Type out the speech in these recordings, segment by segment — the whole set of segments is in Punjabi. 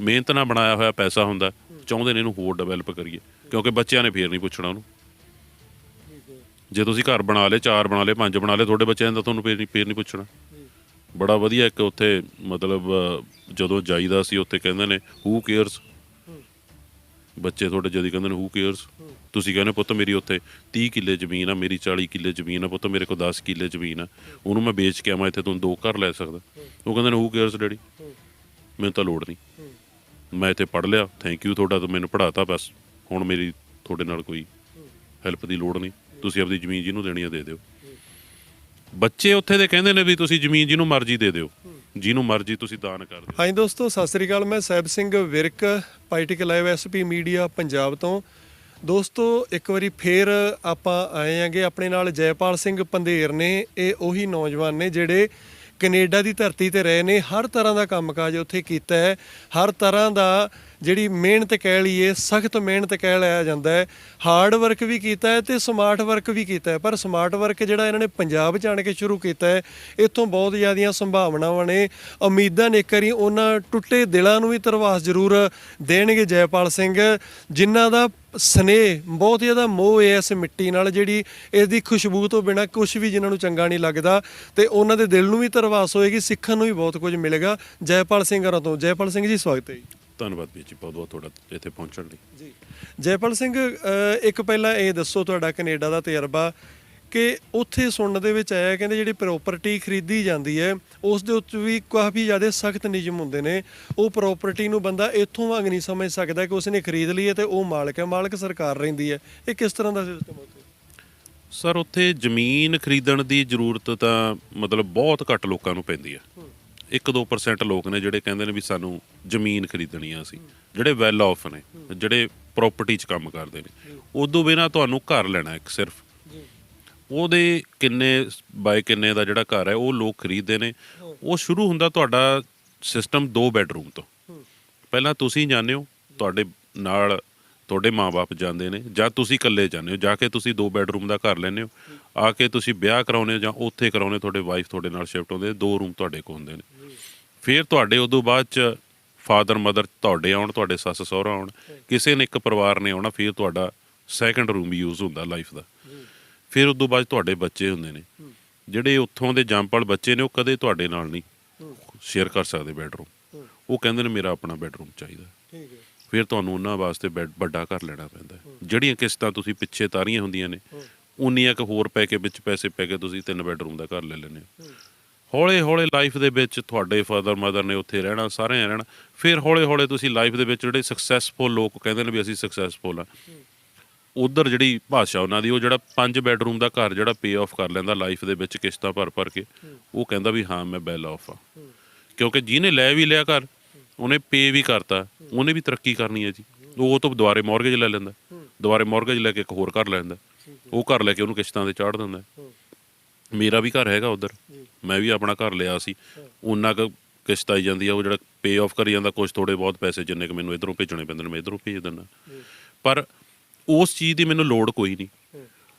ਮਿਹਨਤ ਨਾਲ ਬਣਾਇਆ ਹੋਇਆ ਪੈਸਾ ਹੁੰਦਾ, ਚਾਹੁੰਦੇ ਨੇ ਇਹਨੂੰ ਹੋਰ ਡਿਵੈਲਪ ਕਰੀਏ, ਕਿਉਂਕਿ ਬੱਚਿਆਂ ਨੇ ਫੇਰ ਨਹੀਂ ਪੁੱਛਣਾ ਉਹਨੂੰ। ਜੇ ਤੁਸੀਂ ਘਰ ਬਣਾ ਲਏ, ਚਾਰ ਬਣਾ ਲਏ, ਪੰਜ ਬਣਾ ਲਏ, ਤੁਹਾਡੇ ਬੱਚਿਆਂ ਦਾ ਤੁਹਾਨੂੰ ਫੇਰ ਨਹੀਂ ਫੇਰ ਨਹੀਂ ਪੁੱਛਣਾ। ਬੜਾ ਵਧੀਆ ਇੱਕ ਉੱਥੇ ਮਤਲਬ, ਜਦੋਂ ਜਾਈਦਾ ਸੀ, ਉੱਥੇ ਕਹਿੰਦੇ ਨੇ ਹੂ ਕੇਅਰਸ ਬੱਚੇ ਤੁਹਾਡੇ ਜਦੀ ਕਹਿੰਦੇ ਨੇ ਹੂ ਕੇਅਰਸ ਤੁਸੀਂ ਕਹਿੰਦੇ ਪੁੱਤ ਮੇਰੀ ਉੱਥੇ 30 ਕਿੱਲੇ ਜ਼ਮੀਨ ਆ, ਮੇਰੀ 40 ਕਿੱਲੇ ਜ਼ਮੀਨ ਆ, ਪੁੱਤ ਮੇਰੇ ਕੋਲ 10 ਕਿੱਲੇ ਜ਼ਮੀਨ ਆ, ਉਹਨੂੰ ਮੈਂ ਵੇਚ ਕੇ ਆਵਾਂ, ਇੱਥੇ ਤੂੰ ਦੋ ਘਰ ਲੈ ਸਕਦਾ। ਉਹ ਕਹਿੰਦੇ ਨੇ ਹੂ ਕੇਅਰਸ ਡੈਡੀ? ਮੈਨੂੰ ਤਾਂ ਲੋੜ ਨਹੀਂ। ਮੈਂ ਇੱਥੇ ਪੜ ਲਿਆ ਥੈਂਕ ਯੂ ਤੁਹਾਡਾ ਤੂੰ ਮੈਨੂੰ ਪੜਾਤਾ ਬਸ, ਹੁਣ ਮੇਰੀ ਤੁਹਾਡੇ ਨਾਲ ਕੋਈ ਹੈਲਪ ਦੀ ਲੋੜ ਨਹੀਂ, ਤੁਸੀਂ ਆਪਣੀ ਜ਼ਮੀਨ ਜਿਹਨੂੰ ਦੇਣੀ ਆ ਦੇ ਦਿਓ। ਬੱਚੇ ਉੱਥੇ ਦੇ ਕਹਿੰਦੇ ਨੇ ਵੀ ਤੁਸੀਂ ਜ਼ਮੀਨ ਜਿਹਨੂੰ ਮਰਜ਼ੀ ਦੇ ਦਿਓ, ਜਿਹਨੂੰ ਮਰਜ਼ੀ ਤੁਸੀਂ ਦਾਨ ਕਰ ਦਿਓ। ਹਾਂਜੀ ਦੋਸਤੋ, ਸਤਿ ਸ੍ਰੀ ਅਕਾਲ, ਮੈਂ ਸੈਬ ਸਿੰਘ ਵਿਰਕ ਪਾਈਟਿਕ ਲਾਈਵ ਐਸਪੀ ਮੀਡੀਆ ਪੰਜਾਬ ਤੋਂ। ਦੋਸਤੋ, ਇੱਕ ਵਾਰੀ ਫੇਰ ਆਪਾਂ ਆਏ ਆਂਗੇ ਆਪਣੇ ਨਾਲ ਜੈਪਾਲ ਸਿੰਘ ਪੰਧੇਰ ਨੇ, ਇਹ ਉਹੀ ਨੌਜਵਾਨ ਨੇ ਜਿਹੜੇ ਕੈਨੇਡਾ ਦੀ ਧਰਤੀ ਤੇ ਰਹੇ ਨੇ, ਹਰ ਤਰ੍ਹਾਂ ਦਾ ਕੰਮਕਾਜ ਉੱਥੇ ਕੀਤਾ ਹੈ, ਹਰ ਤਰ੍ਹਾਂ ਦਾ ਜਿਹੜੀ ਮਿਹਨਤ ਕਹਿ ਲਈਏ, ਸਖਤ ਮਿਹਨਤ ਕਹਿ ਲਿਆ ਜਾਂਦਾ ਹੈ। ਹਾਰਡ ਵਰਕ ਵੀ ਕੀਤਾ ਹੈ ਤੇ ਸਮਾਰਟ ਵਰਕ ਵੀ ਕੀਤਾ ਹੈ। ਪਰ ਸਮਾਰਟ ਵਰਕ ਜਿਹੜਾ ਇਹਨਾਂ ਨੇ ਪੰਜਾਬ ਚ ਆਣ ਕੇ ਸ਼ੁਰੂ ਕੀਤਾ ਹੈ, ਇੱਥੋਂ ਬਹੁਤ ਜ਼ਿਆਦੀਆਂ ਸੰਭਾਵਨਾਵਾਂ ਨੇ। ਉਮੀਦਾਂ ਨੇ ਕਰੀ ਉਹਨਾਂ ਟੁੱਟੇ ਦਿਲਾਂ ਨੂੰ ਵੀ ਤਰਵਾਸ ਜ਼ਰੂਰ ਦੇਣਗੇ ਜੈਪਾਲ ਸਿੰਘ, ਜਿਨ੍ਹਾਂ ਦਾ ਸਨੇਹ, ਬਹੁਤ ਜ਼ਿਆਦਾ ਮੋਹ ਹੈ ਇਸ ਮਿੱਟੀ ਨਾਲ, ਜਿਹੜੀ ਇਸ ਦੀ ਖੁਸ਼ਬੂ ਤੋਂ ਬਿਨਾ ਕੁਝ ਵੀ ਜਿਨ੍ਹਾਂ ਨੂੰ ਚੰਗਾ ਨਹੀਂ ਲੱਗਦਾ। ਤੇ ਉਹਨਾਂ ਦੇ ਦਿਲ ਨੂੰ ਵੀ ਤਰਵਾਸ ਹੋਏਗੀ, ਸਿੱਖਣ ਨੂੰ ਵੀ ਬਹੁਤ ਕੁਝ ਮਿਲੇਗਾ। ਜੈਪਾਲ ਸਿੰਘ ਹਰਾਂ ਤੋਂ। ਜੈਪਾਲ ਸਿੰਘ ਜੀ, ਸਵਾਗਤ ਹੈ ਜੀ। ਧੰਨਵਾਦ ਵੀਰ ਜੀ ਬਹੁਤ ਬਹੁਤ ਤੁਹਾਡਾ ਇੱਥੇ ਪਹੁੰਚਣ ਲਈ। ਜੀ। ਜੈਪਾਲ ਸਿੰਘ ਇੱਕ ਪਹਿਲਾਂ ਇਹ ਦੱਸੋ ਤੁਹਾਡਾ ਕੈਨੇਡਾ ਦਾ ਤਜਰਬਾ ਕਿ ਉੱਥੇ ਸੁਣਨ ਦੇ ਵਿੱਚ ਆਇਆ ਕਹਿੰਦੇ ਜਿਹੜੀ ਪ੍ਰਾਪਰਟੀ ਖਰੀਦੀ ਜਾਂਦੀ ਹੈ ਉਸ ਦੇ ਉੱਤੇ ਵੀ ਕਾਫੀ ਜ਼ਿਆਦਾ ਸਖਤ ਨਿਯਮ ਹੁੰਦੇ ਨੇ। ਉਹ ਪ੍ਰਾਪਰਟੀ ਨੂੰ ਬੰਦਾ ਇੱਥੋਂ ਵਾਂਗ ਨਹੀਂ ਸਮਝ ਸਕਦਾ ਕਿ ਉਸਨੇ ਖਰੀਦ ਲਈ ਹੈ ਤੇ ਉਹ ਮਾਲਕ ਹੈ ਮਾਲਕ ਸਰਕਾਰ ਰਹਿੰਦੀ ਹੈ। ਇਹ ਕਿਸ ਤਰ੍ਹਾਂ ਦਾ ਸਿਸਟਮ ਉੱਥੇ? ਸਰ ਉੱਥੇ ਜ਼ਮੀਨ ਖਰੀਦਣ ਦੀ ਜ਼ਰੂਰਤ ਤਾਂ ਮਤਲਬ ਬਹੁਤ ਘੱਟ ਲੋਕਾਂ ਨੂੰ ਪੈਂਦੀ ਆ 1-2% ਲੋਕ ਨੇ ਜਿਹੜੇ ਕਹਿੰਦੇ ਨੇ ਵੀ ਸਾਨੂੰ ਜ਼ਮੀਨ ਖਰੀਦਣੀ ਆ ਅਸੀਂ, ਜਿਹੜੇ ਵੈਲ ਆਫ ਨੇ, ਜਿਹੜੇ ਪ੍ਰਾਪਰਟੀ 'ਚ ਕੰਮ ਕਰਦੇ ਨੇ। ਉਦੋਂ ਬਿਨਾ ਤੁਹਾਨੂੰ ਘਰ ਲੈਣਾ ਇੱਕ ਸਿਰਫ। ਉਹਦੇ ਕਿੰਨੇ, ਬਾਏ ਕਿੰਨੇ ਦਾ ਜਿਹੜਾ ਘਰ ਹੈ, ਉਹ ਲੋਕ ਖਰੀਦਦੇ ਨੇ। ਉਹ ਸ਼ੁਰੂ ਹੁੰਦਾ ਤੁਹਾਡਾ ਸਿਸਟਮ ਦੋ ਬੈਡਰੂਮ ਤੋਂ। ਪਹਿਲਾਂ ਤੁਸੀਂ ਜਾਂਦੇ ਹੋ, ਤੁਹਾਡੇ ਨਾਲ ਤੁਹਾਡੇ ਮਾਪੇ ਜਾਂਦੇ ਨੇ, ਜਾਂ ਤੁਸੀਂ ਇਕੱਲੇ ਜਾਂਦੇ ਹੋ, ਜਾ ਕੇ ਤੁਸੀਂ ਦੋ ਬੈਡਰੂਮ ਦਾ ਘਰ ਲੈਂਦੇ ਹੋ, ਆ ਕੇ ਤੁਸੀਂ ਵਿਆਹ ਕਰਾਉਨੇ ਹੋ ਜਾਂ ਉੱਥੇ ਕਰਾਉਨੇ ਤੁਹਾਡੇ ਵਾਈਫ ਤੁਹਾਡੇ ਨਾਲ ਸ਼ਿਫਟ ਹੁੰਦੇ ਦੋ ਰੂਮ ਤੁਹਾਡੇ ਕੋਲ ਹੁੰਦੇ ਨੇ। ਫਿਰ ਤੁਹਾਡੇ ਉਦੋਂ ਬਾਅਦ ਚ ਫਾਦਰ ਮਦਰ ਤੁਹਾਡੇ ਆਉਣ ਤੁਹਾਡੇ ਸੱਸ ਸਹੁਰਾ ਆਉਣ ਕਿਸੇ ਨੇ ਇੱਕ ਪਰਿਵਾਰ ਨੇ ਆਉਣਾ ਫਿਰ ਤੁਹਾਡਾ ਸੈਕੰਡ ਰੂਮ ਯੂਜ਼ ਹੁੰਦਾ ਲਾਈਫ ਦਾ। ਫਿਰ ਉਦੋਂ ਬਾਅਦ ਤੁਹਾਡੇ ਬੱਚੇ ਹੁੰਦੇ ਨੇ। ਜਿਹੜੇ ਉੱਥੋਂ ਦੇ ਜੰਪਲ ਬੱਚੇ ਨੇ ਉਹ ਕਦੇ ਤੁਹਾਡੇ ਨਾਲ ਨਹੀਂ ਸ਼ੇਅਰ ਕਰ ਸਕਦੇ ਬੈੱਡਰੂਮ ਉਹ ਕਹਿੰਦੇ ਨੇ ਮੇਰਾ ਆਪਣਾ ਬੈੱਡਰੂਮ ਚਾਹੀਦਾ। ਠੀਕ ਹੈ। ਫਿਰ ਤੁਹਾਨੂੰ ਉਹਨਾਂ ਵਾਸਤੇ ਬੈੱਡ ਵੱਡਾ ਘਰ ਲੈਣਾ ਪੈਂਦਾ। ਜਿਹੜੀਆਂ ਕਿਸ਼ਤਾਂ ਤੁਸੀਂ ਪਿੱਛੇ ਤਾਰੀਆਂ ਹੁੰਦੀਆਂ ਨੇ ਉਨੀਆਂ ਕੁ ਹੋਰ ਪੈ ਕੇ ਵਿੱਚ ਪੈਸੇ ਪੈ ਕੇ ਤੁਸੀਂ ਤਿੰਨ ਬੈੱਡਰੂਮ ਦਾ ਘਰ ਲੈ ਹੋ। ਹੌਲੇ ਹੌਲੇ ਲਾਈਫ ਦੇ ਵਿੱਚ ਤੁਹਾਡੇ ਫਾਦਰ ਮਦਰ ਨੇ ਉੱਥੇ ਰਹਿਣਾ ਸਾਰਿਆਂ ਰਹਿਣਾ। ਫਿਰ ਹੌਲੇ ਹੌਲੇ ਤੁਸੀਂ ਲਾਈਫ ਦੇ ਵਿੱਚ ਜਿਹੜੇ ਸਕਸੈਸਫੁਲ ਲੋਕ ਕਹਿੰਦੇ ਨੇ ਵੀ ਅਸੀਂ ਸਕਸੈਸਫੁਲ ਆ ਉਧਰ ਜਿਹੜੀ ਭਾਸ਼ਾ ਉਹਨਾਂ ਦੀ, ਉਹ ਜਿਹੜਾ ਪੰਜ ਬੈੱਡਰੂਮ ਦਾ ਘਰ ਜਿਹੜਾ ਪੇ ਆਫ ਕਰ ਲੈਂਦਾ ਲਾਈਫ ਦੇ ਵਿੱਚ ਕਿਸ਼ਤਾਂ ਭਰ ਭਰ ਕੇ, ਉਹ ਕਹਿੰਦਾ ਵੀ ਹਾਂ, ਮੈਂ ਬੈਲ ਆਫ ਆ ਕਿਉਂਕਿ ਜਿਹਨੇ ਲੈ ਵੀ ਲਿਆ ਘਰ, ਉਹਨੇ ਪੇ ਵੀ ਕਰਤਾ, ਉਹਨੇ ਵੀ ਤਰੱਕੀ ਕਰਨੀ ਹੈ ਜੀ। ਉਹ ਤੋਂ ਦੁਬਾਰੇ ਮਾਰਗੇਜ ਲੈ ਲੈਂਦਾ, ਦੁਬਾਰੇ ਮਾਰਗੇਜ ਲੈ ਕੇ ਇੱਕ ਹੋਰ ਘਰ ਲੈਂਦਾ ਉਹ ਘਰ ਲੈ ਕੇ ਉਹਨੂੰ ਕਿਸ਼ਤਾਂ ਤੇ ਚਾੜ ਦਿੰਦਾ। ਮੇਰਾ ਵੀ ਘਰ ਹੈਗਾ ਉਧਰ। ਮੈਂ ਵੀ ਆਪਣਾ ਘਰ ਲਿਆ ਸੀ। ਉਹਨਾਂ ਕੁ ਕਿਸ਼ਤ ਆਈ ਜਾਂਦੀ ਆ ਉਹ ਜਿਹੜਾ ਪੇ ਆਫ ਕਰੀ ਜਾਂਦਾ ਕੁਝ ਥੋੜੇ ਬਹੁਤ ਪੈਸੇ ਜਿੰਨੇ ਕਿ ਮੈਨੂੰ ਇਧਰੋਂ ਭੇਜਣੇ ਪੈਂਦੇ ਨੇ ਮੈਂ ਇਧਰੋਂ ਭੇਜ ਦਿੰਦਾ। ਪਰ ਉਸ ਚੀਜ਼ ਦੀ ਮੈਨੂੰ ਲੋੜ ਕੋਈ ਨਹੀਂ।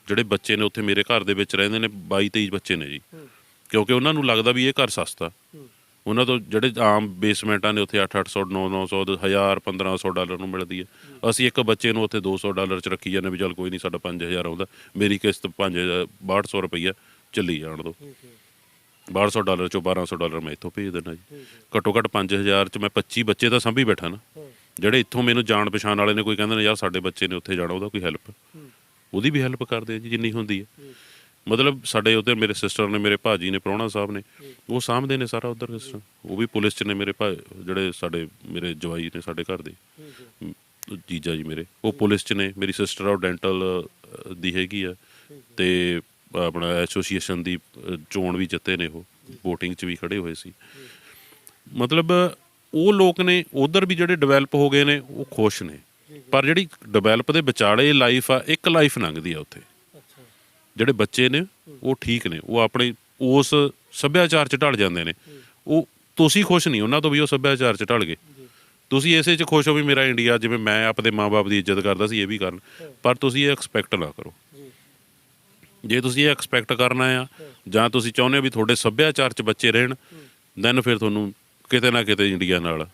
ਜਿਹੜੇ ਬੱਚੇ ਨੇ ਉੱਥੇ ਮੇਰੇ ਘਰ ਦੇ ਵਿੱਚ ਰਹਿੰਦੇ ਨੇ 22 23 ਬੱਚੇ ਨੇ ਜੀ। ਕਿਉਂਕਿ ਉਹਨਾਂ ਨੂੰ ਲੱਗਦਾ ਵੀ ਇਹ ਘਰ ਸਸਤਾ। ਉਹਨਾਂ ਤੋਂ ਜਿਹੜੇ ਆਮ ਬੇਸਮੈਂਟਾਂ ਨੇ ਉੱਥੇ 8-800 9-900 1000 1500 ਡਾਲਰ ਨੂੰ ਮਿਲਦੀ ਹੈ। ਅਸੀਂ ਇੱਕ ਬੱਚੇ ਨੂੰ ਉੱਥੇ 200 ਡਾਲਰ ਚ ਰੱਖੀ ਜਾਂਦੇ ਵੀ ਚੱਲ ਕੋਈ ਨਹੀਂ ਸਾਡਾ 5000 ਆਉਂਦਾ। ਮੇਰੀ ਕਿਸ਼ਤ 5 6200 ਰੁਪਈਆ। ਚੱਲੀ ਜਾਣ ਦੋ। 1200 ਡਾਲਰ ਚੋਂ 1200 ਡਾਲਰ ਮੈਂ ਇੱਥੋਂ ਭੇਜ ਦਿੰਦਾ ਜੀ। ਘੱਟੋ ਘੱਟ 5000 ਚ ਮੈਂ 25 ਬੱਚੇ ਤਾਂ ਸੰਭੀ ਬੈਠਾ ਨਾ। ਜਿਹੜੇ ਇੱਥੋਂ ਮੈਨੂੰ ਜਾਣ ਪਛਾਣ ਵਾਲੇ ਨੇ ਕੋਈ ਕਹਿੰਦੇ ਨੇ ਯਾਰ ਸਾਡੇ ਬੱਚੇ ਨੇ ਉੱਥੇ ਜਾਣਾ ਉਹਦਾ ਕੋਈ ਹੈਲਪ? ਉਹਦੀ ਵੀ ਹੈਲਪ ਕਰਦੇ ਆ ਜੀ ਜਿੰਨੀ ਹੁੰਦੀ ਹੈ। ਮਤਲਬ ਸਾਡੇ ਉਧਰ ਮੇਰੇ ਸਿਸਟਰ ਨੇ ਮੇਰੇ ਭਾਜੀ ਨੇ ਪ੍ਰਾਹੁਣਾ ਸਾਹਿਬ ਨੇ ਉਹ ਸਾਂਭਦੇ ਨੇ ਸਾਰਾ ਉਧਰ ਸਿਸਟਮ। ਉਹ ਵੀ ਪੁਲਿਸ ਚ ਨੇ ਮੇਰੇ ਭਾ ਜਿਹੜੇ ਸਾਡੇ ਮੇਰੇ ਜਵਾਈ ਨੇ ਸਾਡੇ ਘਰ ਦੇ। ਜੀਜਾ ਜੀ ਮੇਰੇ ਉਹ ਪੁਲਿਸ ਚ ਨੇ। ਮੇਰੀ ਸਿਸਟਰ ਉਹ ਡੈਂਟਲ ਦੀ ਹੈਗੀ ਆ। ਤੇ ਆਪਣਾ ਐਸੋਸੀਏਸ਼ਨ ਦੀ ਚੋਣ ਵੀ ਜਿੱਤੇ ਨੇ ਉਹ VOTING ਚ ਵੀ ਖੜੇ ਹੋਏ ਸੀ। ਮਤਲਬ ਉਹ ਲੋਕ ਨੇ ਉਧਰ ਵੀ ਜਿਹੜੇ ਡਿਵੈਲਪ ਹੋ ਗਏ ਨੇ ਉਹ ਖੁਸ਼ ਨੇ। ਪਰ ਜਿਹੜੀ ਡਿਵੈਲਪ ਦੇ ਵਿਚਾਲੇ ਲਾਈਫ ਆ ਇੱਕ ਲਾਈਫ ਲੰਘਦੀ ਆ ਉੱਥੇ। ਜਿਹੜੇ ਬੱਚੇ ਨੇ ਉਹ ਠੀਕ ਨੇ। ਉਹ ਆਪਣੇ ਉਸ ਸੱਭਿਆਚਾਰ 'ਚ ਢਲ ਜਾਂਦੇ ਨੇ। ਉਹ ਤੁਸੀਂ ਖੁਸ਼ ਨਹੀਂ ਉਹਨਾਂ ਤੋਂ ਵੀ ਉਹ ਸੱਭਿਆਚਾਰ 'ਚ ਢਲ ਗਏ। ਤੁਸੀਂ ਇਸੇ 'ਚ ਖੁਸ਼ ਹੋ ਵੀ ਮੇਰਾ ਇੰਡੀਆ ਜਿਵੇਂ ਮੈਂ ਆਪਣੇ ਮਾਪੇ ਦੀ ਇੱਜ਼ਤ ਕਰਦਾ ਸੀ ਇਹ ਵੀ ਕਰਨ। ਪਰ ਤੁਸੀਂ ਇਹ ਐਕਸਪੈਕਟ ਨਾ ਕਰੋ। ਜੇ ਤੁਸੀਂ ਇਹ ਐਕਸਪੈਕਟ ਕਰਨਾ ਆ, ਜਾਂ ਤੁਸੀਂ ਚਾਹੁੰਦੇ ਹੋ ਵੀ ਤੁਹਾਡੇ ਸੱਭਿਆਚਾਰ 'ਚ ਬੱਚੇ ਰਹਿਣ ਦੈਨ ਫਿਰ ਤੁਹਾਨੂੰ ਕਿਤੇ ਨਾ ਕਿਤੇ ਇੰਡੀਆ ਨਾਲ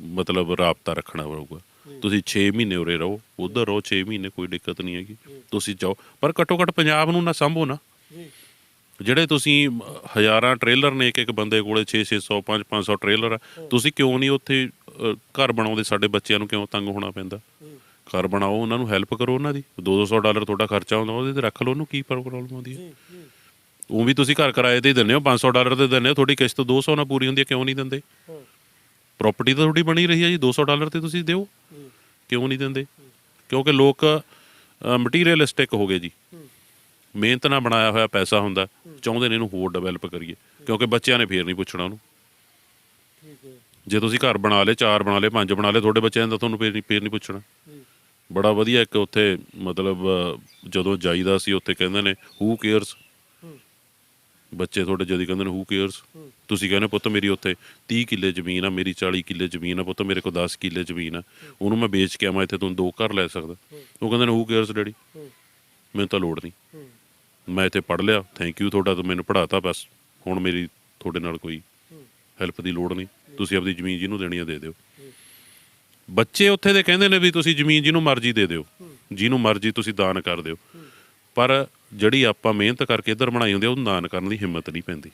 ਮਤਲਬ ਰਾਬਤਾ ਰੱਖਣਾ ਪਊਗਾ। ਤੁਸੀਂ 6 ਮਹੀਨੇ ਉਰੇ ਰਹੋ, ਉਧਰ ਰਹੋ 6 ਮਹੀਨੇ ਕੋਈ ਦਿੱਕਤ ਨਹੀਂ ਹੈਗੀ। ਤੁਸੀਂ ਜਾਓ, ਪਰ ਘੱਟੋ ਘੱਟ ਪੰਜਾਬ ਨੂੰ ਨਾ ਸੰਭੋ ਨਾ। ਜਿਹੜੇ ਤੁਸੀਂ ਹਜ਼ਾਰਾਂ ਟ੍ਰੇਲਰ ਨੇ ਇੱਕ ਇੱਕ ਬੰਦੇ ਕੋਲੇ 6 600 5 500 ਟ੍ਰੇਲਰ ਆ, ਤੁਸੀਂ ਕਿਉਂ ਨਹੀਂ ਉੱਥੇ ਘਰ ਬਣਾਉਂਦੇ? ਸਾਡੇ ਬੱਚਿਆਂ ਨੂੰ ਕਿਉਂ ਤੰਗ ਹੋਣਾ ਪੈਂਦਾ? ਘਰ ਬਣਾਓ ਉਹਨਾਂ ਨੂੰ ਹੈਲਪ ਕਰੋ ਉਹਨਾਂ ਦੀ। 200 ਡਾਲਰ ਤੁਹਾਡਾ ਖਰਚਾ ਹੁੰਦਾ ਉਹਦੇ ਤੇ ਰੱਖ ਲਓ ਉਹਨੂੰ ਕੀ ਪ੍ਰੋਬਲਮ ਆਉਂਦੀ ਹੈ? ਉਹ ਵੀ ਤੁਸੀਂ ਘਰ ਕਿਰਾਏ ਤੇ ਹੀ ਦਿੰਦੇ ਹੋ 500 ਡਾਲਰ ਤੇ ਦਿੰਦੇ ਹੋ ਤੁਹਾਡੀ ਕਿਸ਼ਤ 200 ਨਾਲ ਪੂਰੀ ਹੁੰਦੀ ਹੈ ਕਿਉਂ ਨਹੀਂ ਦਿੰਦੇ? ਪ੍ਰਾਪਰਟੀ ਤਾਂ ਤੁਹਾਡੀ ਬਣੀ ਰਹੀ ਹੈ ਜੀ 200 ਡਾਲਰ ਤੇ ਤੁਸੀਂ ਦਿਓ। ਕਿਉਂ ਨਹੀਂ ਦਿੰਦੇ? ਕਿਉਂਕਿ ਲੋਕ ਮਟੀਰੀਅਲਿਸਟਿਕ ਹੋ ਗਏ ਜੀ। ਮਿਹਨਤ ਨਾਲ ਬਣਾਇਆ ਹੋਇਆ ਪੈਸਾ ਹੁੰਦਾ ਚਾਹੁੰਦੇ ਨੇ ਇਹਨੂੰ ਹੋਰ ਡਿਵੈਲਪ ਕਰੀਏ ਕਿਉਂਕਿ ਬੱਚਿਆਂ ਨੇ ਫੇਰ ਨਹੀਂ ਪੁੱਛਣਾ ਉਹਨੂੰ। ਜੇ ਤੁਸੀਂ ਘਰ ਬਣਾ ਲਏ ਚਾਰ ਬਣਾ ਲਏ ਪੰਜ ਬਣਾ ਲਏ ਤੁਹਾਡੇ ਬੱਚਿਆਂ ਦਾ ਤੁਹਾਨੂੰ ਫੇਰ ਨਹੀਂ ਫੇਰ ਨਹੀਂ ਪੁੱਛਣਾ। ਬੜਾ ਵਧੀਆ ਇੱਕ ਉੱਥੇ ਮਤਲਬ ਜਦੋਂ ਜਾਈਦਾ ਸੀ ਉੱਥੇ ਕਹਿੰਦੇ ਨੇ ਹੂ। ਕੇਅਰਸ ਬੱਚੇ ਤੁਹਾਡੇ ਜਦੀ ਕਹਿੰਦੇ ਨੇ ਹੂ। ਕੇਅਰਸ ਤੁਸੀਂ ਕਹਿੰਦੇ ਪੁੱਤ ਮੇਰੀ ਉੱਥੇ 30 ਕਿੱਲੇ ਜ਼ਮੀਨ ਆ ਮੇਰੀ 40 ਕਿੱਲੇ ਜ਼ਮੀਨ ਆ ਪੁੱਤ ਮੇਰੇ ਕੋਲ 10 ਕਿੱਲੇ ਜ਼ਮੀਨ ਆ। ਉਹਨੂੰ ਮੈਂ ਵੇਚ ਕੇ ਆਵਾਂ ਇੱਥੇ ਤੂੰ ਦੋ ਘਰ ਲੈ ਸਕਦਾ। ਉਹ ਕਹਿੰਦੇ ਨੇ ਹੂ ਕੇਅਰਸ ਡੈਡੀ? ਮੈਨੂੰ ਤਾਂ ਲੋੜ ਨਹੀਂ। ਮੈਂ ਇੱਥੇ ਪੜ ਲਿਆ ਥੈਂਕ ਯੂ ਤੁਹਾਡਾ ਤੂੰ ਮੈਨੂੰ ਪੜਾਤਾ ਬਸ। ਹੁਣ ਮੇਰੀ ਤੁਹਾਡੇ ਨਾਲ ਕੋਈ ਹੈਲਪ ਦੀ ਲੋੜ ਨਹੀਂ। ਤੁਸੀਂ ਆਪਣੀ ਜ਼ਮੀਨ ਜਿਹਨੂੰ ਦੇਣੀ ਆ ਦੇ ਦਿਓ। ਬੱਚੇ ਉੱਥੇ ਦੇ ਕਹਿੰਦੇ ਨੇ ਵੀ ਤੁਸੀਂ ਜ਼ਮੀਨ ਜਿਹਨੂੰ ਮਰਜ਼ੀ ਦੇ ਦਿਓ, ਜਿਹਨੂੰ ਮਰਜ਼ੀ ਤੁਸੀਂ ਦਾਨ ਕਰ ਦਿਓ। ਪਰ ਜਿਹੜੀ ਆਪਾਂ ਮਿਹਨਤ ਕਰਕੇ ਇੱਧਰ ਬਣਾਈ ਹੁੰਦੀ ਆ ਦਾਨ ਕਰਨ ਦੀ ਹਿੰਮਤ ਨਹੀਂ ਪੈਂਦੀ।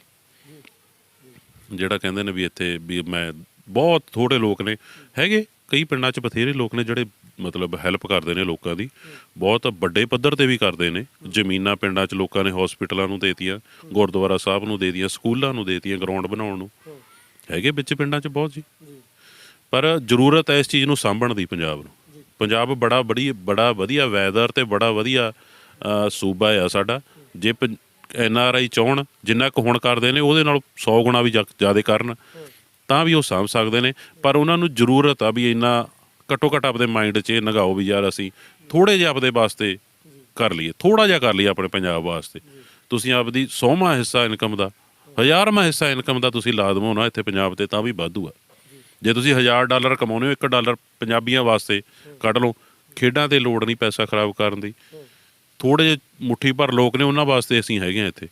ਜਿਹੜਾ ਕਹਿੰਦੇ ਨੇ ਵੀ ਇੱਥੇ ਵੀ ਮੈਂ, ਬਹੁਤ ਥੋੜੇ ਲੋਕ ਨੇ, ਹੈਗੇ, ਕਈ ਪਿੰਡਾਂ 'ਚ ਬਥੇਰੇ ਲੋਕ ਨੇ ਜਿਹੜੇ ਮਤਲਬ ਹੈਲਪ ਕਰਦੇ ਨੇ ਲੋਕਾਂ ਦੀ। ਬਹੁਤ ਵੱਡੇ ਪੱਧਰ ਤੇ ਵੀ ਕਰਦੇ ਨੇ। ਜ਼ਮੀਨਾਂ ਪਿੰਡਾਂ 'ਚ ਲੋਕਾਂ ਨੇ ਹਸਪੀਟਲਾਂ ਨੂੰ ਦੇਤੀਆਂ, ਗੁਰਦੁਆਰਾ ਸਾਹਿਬ ਨੂੰ ਦੇਤੀਆਂ, ਸਕੂਲਾਂ ਨੂੰ ਦੇਤੀਆਂ ਗਰਾਊਂਡ ਬਣਾਉਣ ਨੂੰ। ਹੈਗੇ ਵਿੱਚ ਪਿੰਡਾਂ 'ਚ ਬਹੁਤ ਜੀ। ਪਰ ਜ਼ਰੂਰਤ ਹੈ ਇਸ ਚੀਜ਼ ਨੂੰ ਸਾਂਭਣ ਦੀ ਪੰਜਾਬ ਨੂੰ। ਪੰਜਾਬ ਬੜਾ ਬੜੀ ਬੜਾ ਵਧੀਆ ਵੈਦਰ ਤੇ ਬੜਾ ਵਧੀਆ ਸੂਬਾ ਆ ਸਾਡਾ। ਜੇ ਐਨ ਆਰ ਆਈ ਚਾਹਣ ਜਿੰਨਾ ਕੁ ਹੁਣ ਕਰਦੇ ਨੇ ਉਹਦੇ ਨਾਲ 100 ਗੁਣਾ ਵੀ ਜ਼ਿਆਦਾ ਕਰਨ। ਤਾਂ ਵੀ ਉਹ ਸਾਂਭ ਸਕਦੇ ਨੇ। ਪਰ ਉਹਨਾਂ ਨੂੰ ਜ਼ਰੂਰਤ ਆ ਵੀ ਇੰਨਾ ਘੱਟੋ ਘੱਟ ਆਪਦੇ ਮਾਈਂਡ 'ਚ ਇਹ ਨਗਾਓ ਵੀ ਯਾਰ ਅਸੀਂ ਥੋੜੇ ਜਿਹਾ ਆਪਦੇ ਵਾਸਤੇ ਕਰ ਲਈਏ। ਥੋੜਾ ਜਿਹਾ ਕਰ ਲਈਏ ਆਪਣੇ ਪੰਜਾਬ ਵਾਸਤੇ। ਤੁਸੀਂ ਆਪਦੀ 100ਵਾਂ ਹਿੱਸਾ ਇਨਕਮ ਦਾ ਹਜ਼ਾਰਵਾਂ ਹਿੱਸਾ ਇਨਕਮ ਦਾ ਤੁਸੀਂ ਲਾ ਦਵੋ ਨਾ ਇੱਥੇ ਪੰਜਾਬ ਤੇ ਤਾਂ ਵੀ ਵਾਧੂ ਆ। ਜੇ ਤੁਸੀਂ 1000 ਡਾਲਰ ਕਮਾਉਂਦੇ ਹੋ 1 ਡਾਲਰ ਪੰਜਾਬੀਆਂ ਵਾਸਤੇ ਕੱਢ ਲਓ। ਖੇਡਾਂ ਤੇ ਲੋੜ ਨਹੀਂ ਪੈਸਾ ਖਰਾਬ ਕਰਨ ਦੀ। ਥੋੜੇ ਜਿਹੇ ਮੁੱਠੀ ਭਰ ਲੋਕ ਨੇ, ਉਹਨਾਂ ਵਾਸਤੇ ਅਸੀਂ ਹੈਗੇ ਆ ਇੱਥੇ।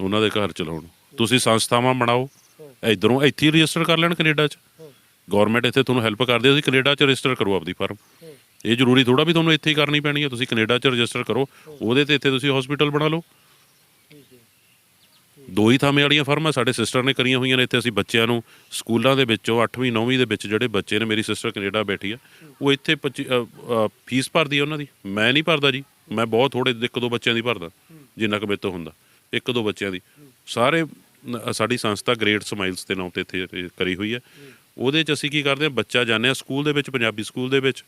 ਉਹਨਾਂ ਦੇ ਘਰ ਚਲਾਉਣ। ਤੁਸੀਂ ਸੰਸਥਾਵਾਂ ਬਣਾਓ। ਇਧਰੋਂ ਇੱਥੇ ਹੀ ਰਜਿਸਟਰ ਕਰ ਲੈਣ ਕੈਨੇਡਾ 'ਚ। ਗਵਰਨਮੈਂਟ ਇੱਥੇ ਤੁਹਾਨੂੰ ਹੈਲਪ ਕਰਦੀ ਹੈ ਤੁਸੀਂ ਕੈਨੇਡਾ 'ਚ ਰਜਿਸਟਰ ਕਰੋ ਆਪਦੀ ਫਰਮ। ਇਹ ਜ਼ਰੂਰੀ ਥੋੜਾ ਵੀ ਤੁਹਾਨੂੰ ਇੱਥੇ ਹੀ ਕਰਨੀ ਪੈਣੀ ਹੈ ਤੁਸੀਂ ਕੈਨੇਡਾ 'ਚ ਰਜਿਸਟਰ ਕਰੋ। ਉਹਦੇ ਤੇ ਇੱਥੇ ਤੁਸੀਂ ਹਸਪੀਟਲ ਬਣਾ ਲਓ। ਦੋ ਹੀ ਥਾਵੇਂ ਵਾਲੀਆਂ ਫਰਮਾਂ ਸਾਡੇ ਸਿਸਟਰ ਨੇ ਕਰੀਆਂ ਹੋਈਆਂ ਨੇ ਇੱਥੇ। ਅਸੀਂ ਬੱਚਿਆਂ ਨੂੰ ਸਕੂਲਾਂ ਦੇ ਵਿੱਚੋਂ 8ਵੀਂ 9ਵੀਂ ਦੇ ਵਿੱਚ ਜਿਹੜੇ ਬੱਚੇ ਨੇ, ਮੇਰੀ ਸਿਸਟਰ ਕੈਨੇਡਾ ਬੈਠੀ ਆ, ਉਹ ਇੱਥੇ ਪੱਚੀ- ਫੀਸ ਭਰਦੀ ਆ ਉਹਨਾਂ ਦੀ। ਮੈਂ ਨਹੀਂ ਭਰਦਾ ਜੀ। ਮੈਂ ਬਹੁਤ ਥੋੜੇ ਇੱਕ ਦੋ ਬੱਚਿਆਂ ਦੀ ਭਰਦਾ, ਜਿੰਨਾ ਕੁ ਮੇਰੇ ਤੋਂ ਹੁੰਦਾ। ਇੱਕ ਦੋ ਬੱਚਿਆਂ ਦੀ। ਸਾਰੇ ਸਾਡੀ ਸੰਸਥਾ ਗ੍ਰੇਟ ਸਮਾਈਲਸ ਦੇ ਨਾਮ ਤੇ ਇੱਥੇ ਕਰੀ ਹੋਈ ਹੈ ਉਹਦੇ 'ਚ ਅਸੀਂ ਕੀ ਕਰਦੇ ਹਾਂ ਬੱਚਾ ਜਾਂਦੇ ਆ ਸਕੂਲ ਦੇ ਵਿੱਚ, ਪੰਜਾਬੀ ਸਕੂਲ ਦੇ ਵਿੱਚ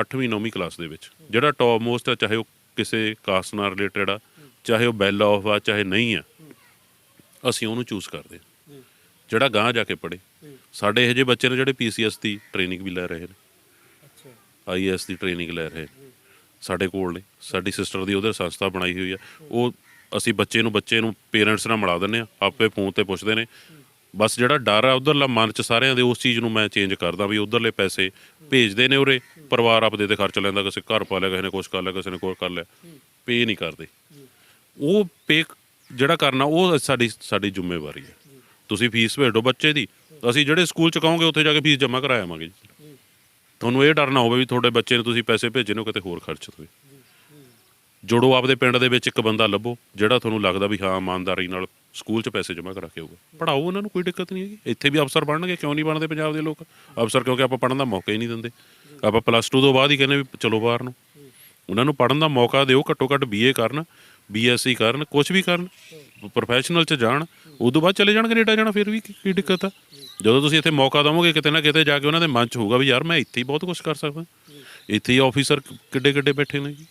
8ਵੀਂ 9ਵੀਂ ਕਲਾਸ ਦੇ ਵਿੱਚ। ਜਿਹੜਾ ਟੌਪ ਮੋਸਟ ਆ, ਚਾਹੇ ਉਹ ਕਿਸੇ ਕਾਸਟ ਨਾਲ ਰਿਲੇਟਡ ਆ, ਚਾਹੇ ਉਹ ਬੈਲ ਆਫ ਆ, ਚਾਹੇ ਨਹੀਂ ਆ ਅਸੀਂ ਉਹਨੂੰ ਚੂਜ਼ ਕਰਦੇ ਹਾਂ। ਜਿਹੜਾ ਗਾਂਹ ਜਾ ਕੇ ਪੜੇ ਸਾਡੇ ਇਹੋ ਜਿਹੇ ਬੱਚੇ ਨੇ ਜਿਹੜੇ ਪੀਸੀਐਸ ਦੀ ਟ੍ਰੇਨਿੰਗ ਵੀ ਲੈ ਰਹੇ ਨੇ। ਅੱਛਾ। ਆਈਐਸ ਦੀ ਟ੍ਰੇਨਿੰਗ ਲੈ ਰਹੇ ਨੇ। ਸਾਡੇ ਕੋਲ ਨੇ। ਸਾਡੀ ਸਿਸਟਰ ਦੀ ਉਹਦੇ ਸੰਸਥਾ ਬਣਾਈ ਹੋਈ ਆ। ਉਹ ਅਸੀਂ ਬੱਚੇ ਨੂੰ ਬੱਚੇ ਨੂੰ ਪੇਰੈਂਟਸ ਨਾਲ ਮਿਲਾ ਦਿੰਦੇ ਆ। ਆਪੇ ਫੋਨ ਤੇ ਪੁੱਛਦੇ ਨੇ। ਬਸ ਜਿਹੜਾ ਡਰ ਆ ਉਧਰਲਾ ਮਨ ਚ ਸਾਰਿਆਂ ਦੇ ਉਸ ਚੀਜ਼ ਨੂੰ ਮੈਂ ਚੇਂਜ ਕਰਦਾ ਵੀ ਉਧਰਲੇ ਪੈਸੇ ਭੇਜਦੇ ਨੇ ਉਰੇ। ਪਰਿਵਾਰ ਆਪਦੇ ਤੇ ਖਰਚ ਲੈਂਦਾ ਕਿਸੇ ਘਰ ਪਾ ਲਿਆ ਕਿਸੇ ਨੇ ਕੁਛ ਕਰ ਲਿਆ ਕਿਸੇ ਨੇ ਕੁਛ ਕਰ ਲਿਆ। ਪੇ ਨਹੀਂ ਕਰਦੇ। ਉਹ ਪੇ ਜਿਹੜਾ ਕਰਨਾ, ਉਹ ਸਾਡੀ ਸਾਡੀ ਜ਼ਿੰਮੇਵਾਰੀ ਹੈ। ਤੁਸੀਂ ਫੀਸ ਭੇਜੋ ਬੱਚੇ ਦੀ। ਅਸੀਂ ਜਿਹੜੇ ਸਕੂਲ ਚ ਕਹੋਗੇ ਉੱਥੇ ਜਾ ਕੇ ਫੀਸ ਜਮ੍ਹਾਂ ਕਰਾ ਆਵਾਂਗੇ ਜੀ। ਤੁਹਾਨੂੰ ਇਹ ਡਰ ਨਾ ਹੋਵੇ ਵੀ ਤੁਹਾਡੇ ਬੱਚੇ ਨੂੰ ਤੁਸੀਂ ਪੈਸੇ ਭੇਜੇ ਨੇ ਕਿਤੇ ਹੋਰ ਖਰਚ ਹੋਵੇ। ਜੋੜੋ ਆਪਦੇ ਪਿੰਡ ਦੇ ਵਿੱਚ ਇੱਕ ਬੰਦਾ ਲੱਭੋ, ਜਿਹੜਾ ਤੁਹਾਨੂੰ ਲੱਗਦਾ ਵੀ ਹਾਂ, ਇਮਾਨਦਾਰੀ ਨਾਲ ਸਕੂਲ 'ਚ ਪੈਸੇ ਜਮ੍ਹਾਂ ਕਰਾ ਕੇ ਆਊਗਾ। ਪੜਾਓ ਉਹਨਾਂ ਨੂੰ ਕੋਈ ਦਿੱਕਤ ਨਹੀਂ ਹੈਗੀ। ਇੱਥੇ ਵੀ ਅਫਸਰ ਬਣਨਗੇ, ਕਿਉਂ ਨਹੀਂ ਬਣਦੇ ਪੰਜਾਬ ਦੇ ਲੋਕ? ਅਫਸਰ ਕਿਉਂਕਿ ਆਪਾਂ ਪੜਨ ਦਾ ਮੌਕਾ ਹੀ ਨਹੀਂ ਦਿੰਦੇ। ਆਪਾਂ ਪਲੱਸ 2 ਤੋਂ ਬਾਅਦ ਹੀ ਕਹਿੰਦੇ ਵੀ ਚਲੋ ਬਾਹਰ ਨੂੰ। ਉਹਨਾਂ ਨੂੰ ਪੜਨ ਦਾ ਮੌਕਾ ਦਿਓ, ਘੱਟੋ ਘੱਟ ਬੀਏ ਕਰਨ। ਬੀਐਸਸੀ ਕਰਨ ਕੁਝ ਵੀ ਕਰਨ ਪ੍ਰੋਫੈਸ਼ਨਲ 'ਚ ਜਾਣ, ਉਦੋਂ ਬਾਅਦ ਚਲੇ ਜਾਣ ਕੈਨੇਡਾ ਜਾਣਾ, ਫਿਰ ਵੀ ਕੀ ਦਿੱਕਤ ਆ? ਜਦੋਂ ਤੁਸੀਂ ਇੱਥੇ ਮੌਕਾ ਦਵੋਗੇ ਕਿਤੇ ਨਾ ਕਿਤੇ ਜਾ ਕੇ ਉਹਨਾਂ ਦੇ ਮਨ 'ਚ ਹੋਊਗਾ ਵੀ ਯਾਰ ਮੈਂ ਇੱਥੇ ਹੀ ਬਹੁਤ ਕੁਝ ਕਰ ਸਕਦਾ। ਇੱਥੇ ਹੀ ਆਫੀਸਰ ਕਿੱਡੇ ਕਿੱਡੇ ਬੈਠੇ ਨੇ ਜੀ।